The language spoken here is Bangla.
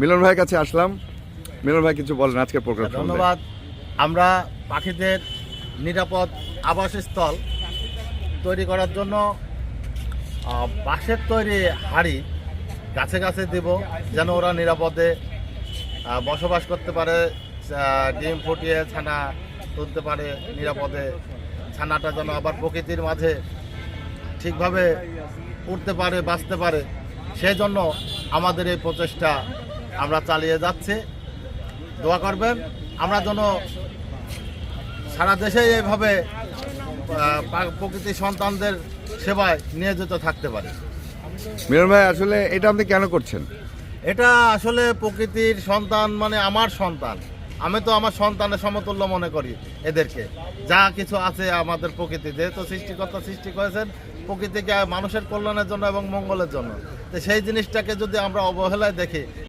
মিলন ভাইয়ের কাছে আসলাম। মিলন ভাই কিছু বলেন, আজকের প্রোগ্রাম ধন্যবাদ। আমরা পাখিদের নিরাপদ আবাসস্থল তৈরি করার জন্য বাঁশের তৈরি হাড়ি গাছে গাছে দেব, যেন ওরা নিরাপদে বসবাস করতে পারে ডিম ফুটিয়ে ছানা তুলতে পারে নিরাপদে। ছানাটা যেন আবার প্রকৃতির মাঝে ঠিকভাবে উঠতে পারে, বাঁচতে পারে। সেই জন্য আমাদের এই প্রচেষ্টা আমরা চালিয়ে যাচ্ছি। দোয়া করবেন। আমরা যেন সারা দেশে এইভাবে প্রকৃতি সন্তানদের সেবায় নিয়োজিত থাকতে পারি। মিলন ভাই আসলে এটা আপনি কেন করছেন? এটা আসলে প্রকৃতির সন্তান মানে আমার সন্তান। আমি তো আমার সন্তানের সমতুল্য মনে করি এদেরকে। যা কিছু আছে আমাদের প্রকৃতি যেহেতু সৃষ্টিকর্তা সৃষ্টি করেছেন প্রকৃতিকে মানুষের কল্যাণের জন্য এবং মঙ্গলের জন্য। তো সেই জিনিসটাকে যদি আমরা অবহেলায় দেখি